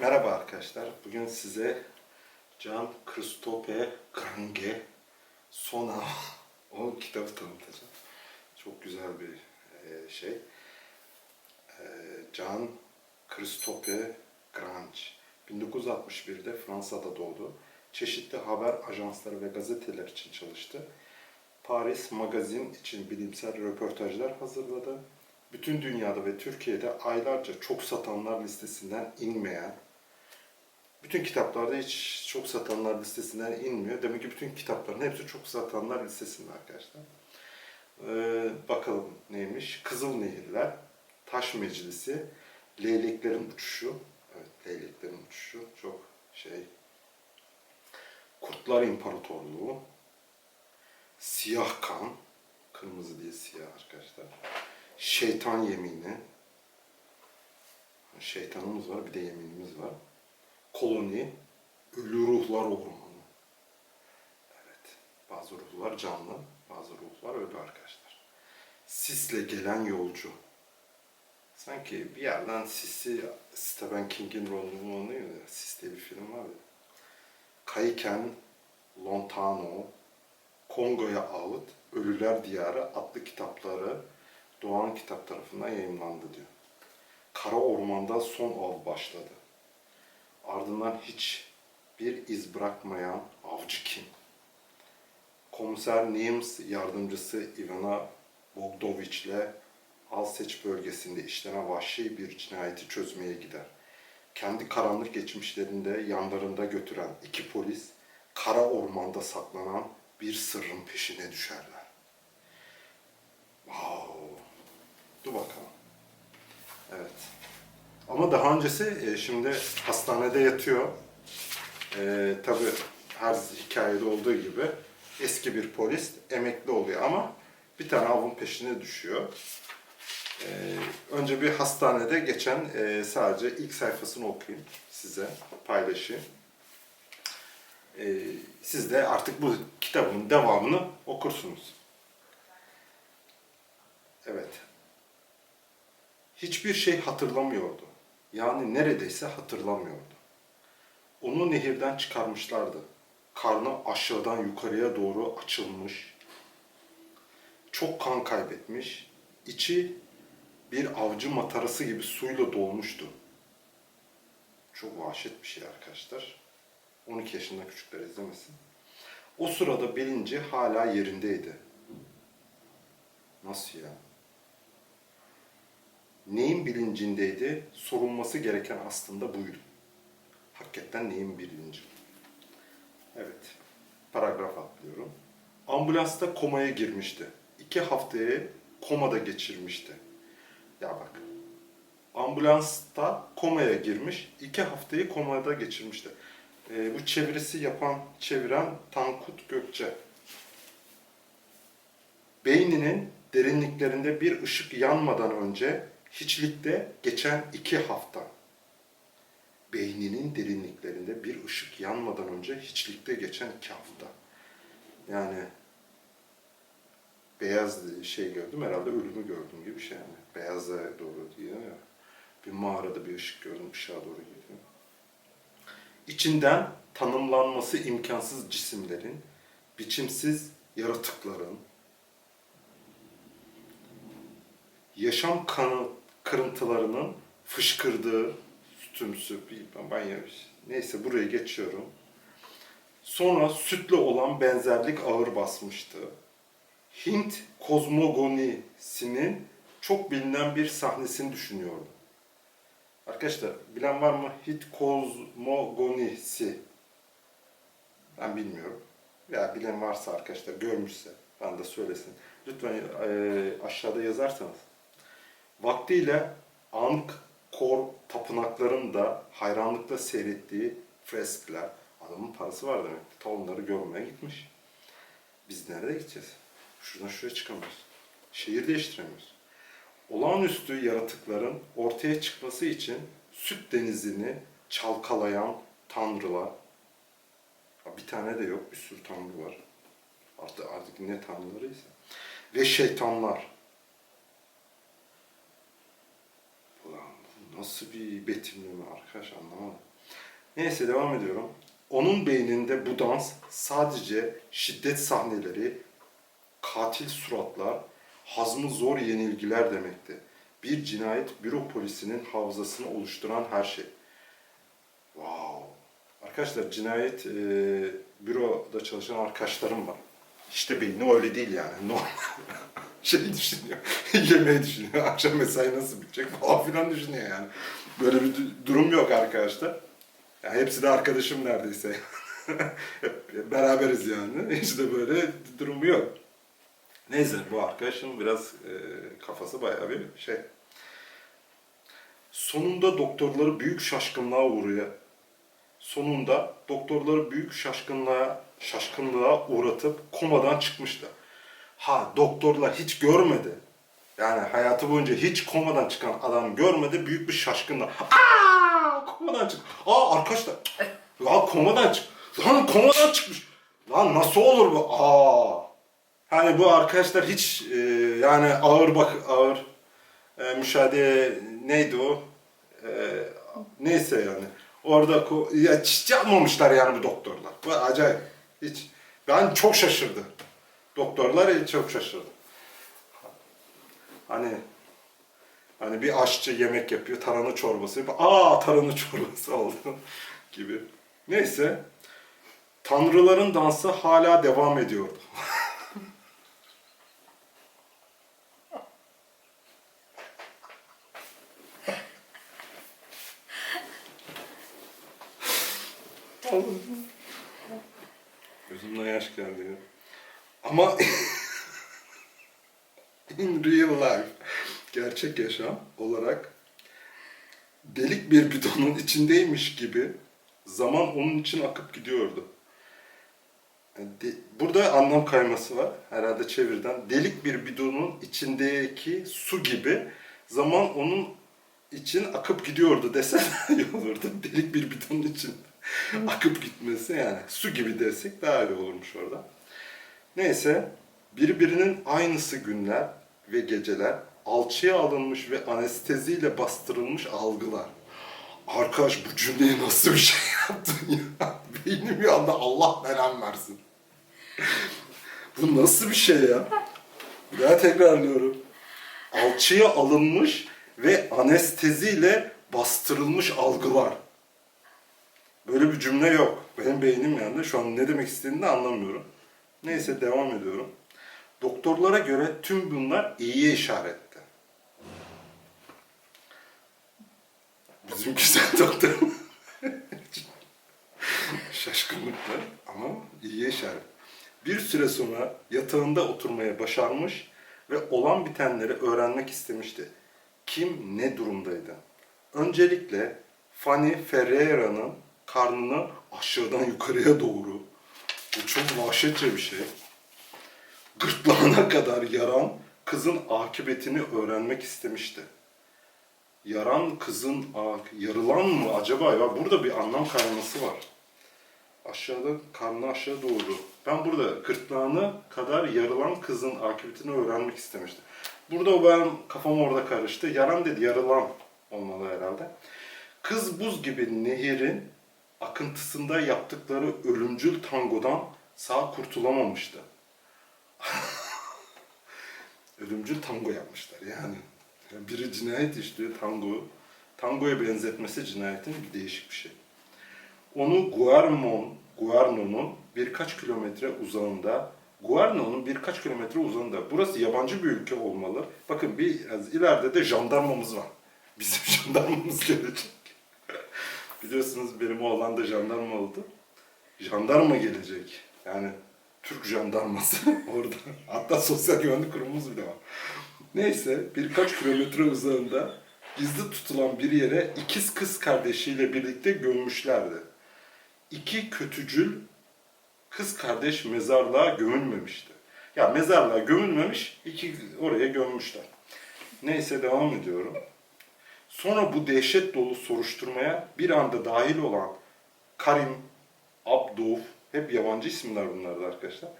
Merhaba arkadaşlar. Bugün size Can Christophe Grange Sona o kitabı tanıtacağım. Çok güzel bir e, şey. E, Can Christophe Grange 1961'de Fransa'da doğdu. Çeşitli haber ajansları ve gazeteler için çalıştı. Paris Magazin için bilimsel röportajlar hazırladı. Bütün dünyada ve Türkiye'de aylarca çok satanlar listesinden inmeyen, bütün kitaplarda hiç çok satanlar listesinden inmiyor. Demek ki bütün kitapların hepsi çok satanlar listesinde arkadaşlar. Ee, bakalım neymiş? Kızıl Nehirler, Taş Meclisi, Leyleklerin Uçuşu. Evet, Leyleklerin Uçuşu çok şey. Kurtlar İmparatorluğu, Siyah Kan, kırmızı diye siyah arkadaşlar. Şeytan Yemini, şeytanımız var bir de yeminimiz var. Koloni, Ölü Ruhlar Ormanı. Evet, bazı ruhlar canlı, bazı ruhlar ölü arkadaşlar. Sisle gelen yolcu. Sanki bir yerden Sis'i Stephen King'in rolünü oynuyor ya. Sis bir film var ya. Kayken Lontano, Kongo'ya Ağıt, Ölüler Diyarı adlı kitapları Doğan Kitap tarafından yayımlandı diyor. Kara Orman'da son av başladı. Ardından hiç bir iz bırakmayan avcı kim? Komiser Nims yardımcısı Ivana Bogdovich ile Alseç bölgesinde işlenen vahşi bir cinayeti çözmeye gider. Kendi karanlık geçmişlerinde yanlarında götüren iki polis kara ormanda saklanan bir sırrın peşine düşerler. Wow. Dur bakalım. Evet. Ama daha öncesi e, şimdi hastanede yatıyor. E, tabii her hikayede olduğu gibi eski bir polis emekli oluyor ama bir tane avın peşine düşüyor. E, önce bir hastanede geçen e, sadece ilk sayfasını okuyayım size, paylaşayım. E, siz de artık bu kitabın devamını okursunuz. Evet. Hiçbir şey hatırlamıyordu. Yani neredeyse hatırlamıyordu. Onu nehirden çıkarmışlardı. Karnı aşağıdan yukarıya doğru açılmış. Çok kan kaybetmiş. İçi bir avcı matarası gibi suyla dolmuştu. Çok vahşet bir şey arkadaşlar. 12 yaşında küçükler izlemesin. O sırada bilinci hala yerindeydi. Nasıl ya? Neyin bilincindeydi? Sorulması gereken aslında buydu. Hakikaten neyin bilinci? Evet. Paragraf atlıyorum. Ambulansta komaya girmişti. İki haftayı komada geçirmişti. Ya bak. Ambulansta komaya girmiş, iki haftayı komada geçirmişti. Ee, bu çevirisi yapan, çeviren Tankut Gökçe. Beyninin derinliklerinde bir ışık yanmadan önce hiçlikte geçen iki hafta. Beyninin derinliklerinde bir ışık yanmadan önce hiçlikte geçen iki hafta. Yani beyaz şey gördüm herhalde ölümü gördüm gibi bir şey yani. Beyaza doğru diyor ya. Bir mağarada bir ışık gördüm ışığa doğru gidiyor. İçinden tanımlanması imkansız cisimlerin, biçimsiz yaratıkların, yaşam kanı kırıntılarının fışkırdığı sütümsü bir ben neyse buraya geçiyorum. Sonra sütle olan benzerlik ağır basmıştı. Hint kozmogonisinin çok bilinen bir sahnesini düşünüyordum. Arkadaşlar bilen var mı? Hint kozmogonisi. Ben bilmiyorum. Ya bilen varsa arkadaşlar görmüşse bana da söylesin. Lütfen e, aşağıda yazarsanız. Vaktiyle Angkor tapınaklarında hayranlıkla seyrettiği freskler, adamın parası var demek. Ta onları görmeye gitmiş. Biz nerede gideceğiz? Şuradan şuraya çıkamıyoruz. Şehir değiştiremiyoruz. Olağanüstü yaratıkların ortaya çıkması için süt denizini çalkalayan tanrılar, bir tane de yok, bir sürü tanrı var. Artık, artık ne tanrılarıysa. Ve şeytanlar. Ulan bu nasıl bir betimleme arkadaş anlamadım. Neyse devam ediyorum. Onun beyninde bu dans sadece şiddet sahneleri, katil suratlar, hazmı zor yenilgiler demekti. Bir cinayet büro polisinin hafızasını oluşturan her şey. Wow. Arkadaşlar cinayet e, büroda çalışan arkadaşlarım var. İşte beyni öyle değil yani. Normal. şey düşünüyor. Yemeği düşünüyor. Akşam mesai nasıl bitecek falan filan düşünüyor yani. Böyle bir du- durum yok arkadaşlar. Ya hepsi de arkadaşım neredeyse. Hep beraberiz yani. Hiç de böyle durumu yok. Neyse bu arkadaşım biraz e, kafası bayağı bir şey. Sonunda doktorları büyük şaşkınlığa uğruyor. Sonunda doktorları büyük şaşkınlığa şaşkınlığa uğratıp komadan çıkmıştı. Ha doktorlar hiç görmedi. Yani hayatı boyunca hiç komadan çıkan adam görmedi. Büyük bir şaşkınlığa. Aa! Komadan çık. Aa arkadaşlar. Ya komadan çık. Lan komadan çıkmış. Lan nasıl olur bu? Aa. Hani bu arkadaşlar hiç e, yani ağır bak ağır e, müşahede neydi o? E, neyse yani. Orada ya hiç yapmamışlar yani bu doktorlar. Bu acayip. Hiç. Ben çok şaşırdım. Doktorlar çok şaşırdı. Hani hani bir aşçı yemek yapıyor, tarhana çorbası yapıyor. Aa tarhana çorbası oldu gibi. Neyse. Tanrıların dansı hala devam ediyordu. Gözümden yaş geldi ya. Ama in real life, gerçek yaşam olarak delik bir bidonun içindeymiş gibi zaman onun için akıp gidiyordu. Burada anlam kayması var herhalde çevirden. Delik bir bidonun içindeki su gibi zaman onun için akıp gidiyordu dese daha iyi olurdu. Delik bir bidonun için akıp gitmesi yani su gibi desek daha iyi olurmuş orada. Neyse birbirinin aynısı günler ve geceler alçıya alınmış ve anesteziyle bastırılmış algılar. Arkadaş bu cümleyi nasıl bir şey yaptın ya? Beynim bir Allah belam versin. bu nasıl bir şey ya? Daha tekrarlıyorum. Alçıya alınmış ve anesteziyle bastırılmış algılar. Böyle bir cümle yok. Benim beynim yandı. Şu an ne demek istediğini de anlamıyorum. Neyse devam ediyorum. Doktorlara göre tüm bunlar iyiye işaretti. Bizim güzel doktor. Şaşkınlıkla ama iyiye işaret. Bir süre sonra yatağında oturmaya başarmış ve olan bitenleri öğrenmek istemişti. Kim ne durumdaydı? Öncelikle Fanny Ferreira'nın karnını aşağıdan yukarıya doğru bu çok vahşetçe bir şey. Gırtlağına kadar yaran kızın akıbetini öğrenmek istemişti. Yaran kızın ak- yarılan mı acaba ya? Burada bir anlam kayması var. Aşağıda karnı aşağı doğru. Ben burada gırtlağına kadar yarılan kızın akıbetini öğrenmek istemiştim. Burada o benim kafam orada karıştı. Yaran dedi yarılan olmalı herhalde. Kız buz gibi nehirin akıntısında yaptıkları ölümcül tangodan sağ kurtulamamıştı. ölümcül tango yapmışlar yani. Biri cinayet işliyor tango. Tangoya benzetmesi cinayetin bir değişik bir şey. Onu Guarmon, Guarno'nun birkaç kilometre uzağında, Guarno'nun birkaç kilometre uzağında. Burası yabancı bir ülke olmalı. Bakın biraz ileride de jandarmamız var. Bizim jandarmamız gelecek. Biliyorsunuz benim oğlan da jandarma oldu. Jandarma gelecek. Yani Türk jandarması orada. Hatta sosyal güvenlik kurumumuz bile var. Neyse birkaç kilometre uzağında gizli tutulan bir yere ikiz kız kardeşiyle birlikte gömmüşlerdi. İki kötücül kız kardeş mezarlığa gömülmemişti. Ya mezarlığa gömülmemiş, iki oraya gömmüşler. Neyse devam ediyorum. Sonra bu dehşet dolu soruşturmaya bir anda dahil olan Karim, Abduf, hep yabancı isimler bunlardı arkadaşlar.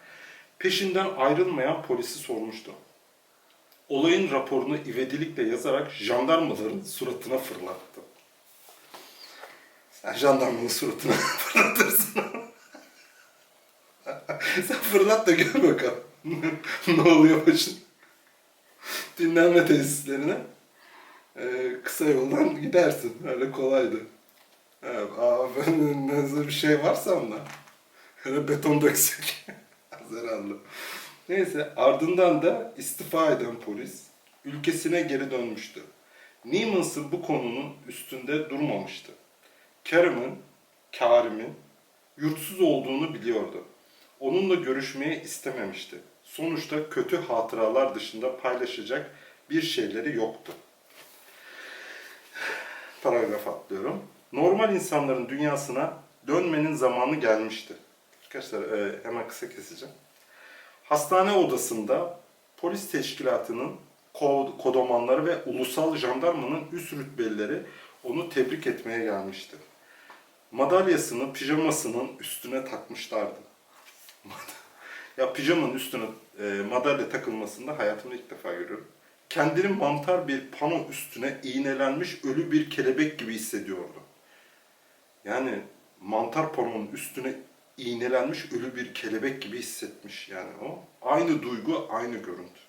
Peşinden ayrılmayan polisi sormuştu. Olayın raporunu ivedilikle yazarak jandarmaların suratına fırlattı. Sen jandarmanın suratına fırlatırsın. Sen fırlat da gör bakalım. ne oluyor başın? Dinlenme tesislerine ee, kısa yoldan gidersin. Öyle kolaydı. Evet, nasıl bir şey varsa onda. Öyle beton döksek. Herhalde. Neyse ardından da istifa eden polis ülkesine geri dönmüştü. Niemens'ın bu konunun üstünde durmamıştı. Kerim'in, Karim'in yurtsuz olduğunu biliyordu. Onunla görüşmeyi istememişti. Sonuçta kötü hatıralar dışında paylaşacak bir şeyleri yoktu. Paragraf atlıyorum. Normal insanların dünyasına dönmenin zamanı gelmişti. Arkadaşlar e, hemen kısa keseceğim. Hastane odasında polis teşkilatının ko- kodomanları ve ulusal jandarmanın üst rütbelileri onu tebrik etmeye gelmişti. Madalyasını pijamasının üstüne takmışlardı. ya pijamanın üstüne e, madalya takılmasında hayatımda ilk defa görüyorum. Kendini mantar bir pano üstüne iğnelenmiş ölü bir kelebek gibi hissediyordu. Yani mantar pamonun üstüne iğnelenmiş ölü bir kelebek gibi hissetmiş yani o. Aynı duygu, aynı görüntü.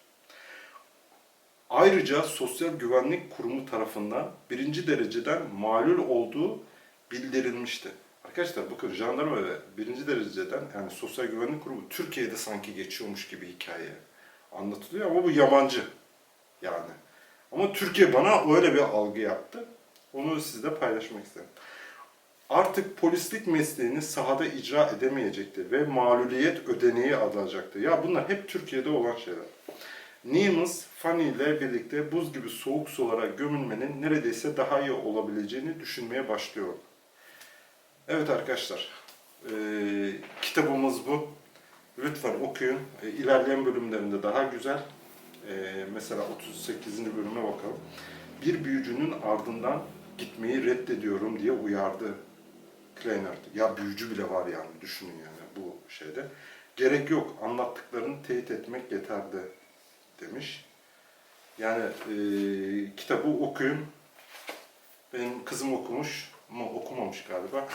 Ayrıca Sosyal Güvenlik Kurumu tarafından birinci dereceden malul olduğu bildirilmişti. Arkadaşlar bakın jandarma ve birinci dereceden yani Sosyal Güvenlik Kurumu Türkiye'de sanki geçiyormuş gibi hikaye anlatılıyor ama bu yabancı yani. Ama Türkiye bana öyle bir algı yaptı. Onu sizle paylaşmak istedim. Artık polislik mesleğini sahada icra edemeyecekti ve mağluliyet ödeneği alacaktı. Ya bunlar hep Türkiye'de olan şeyler. Niemiz, Fanny ile birlikte buz gibi soğuk sulara gömülmenin neredeyse daha iyi olabileceğini düşünmeye başlıyordu. Evet arkadaşlar, eee, kitabımız bu. Lütfen okuyun. E, ilerleyen bölümlerinde daha güzel. E, mesela 38. bölüme bakalım. Bir büyücünün ardından gitmeyi reddediyorum diye uyardı Kleinert. Ya büyücü bile var yani düşünün yani bu şeyde. Gerek yok anlattıklarını teyit etmek yeterli demiş. Yani e, kitabı okuyun. Benim kızım okumuş ama okumamış galiba.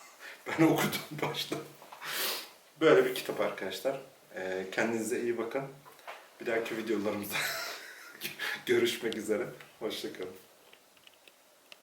ben okudum başta. Böyle bir kitap arkadaşlar. E, kendinize iyi bakın. Bir dahaki videolarımızda görüşmek üzere. Hoşçakalın.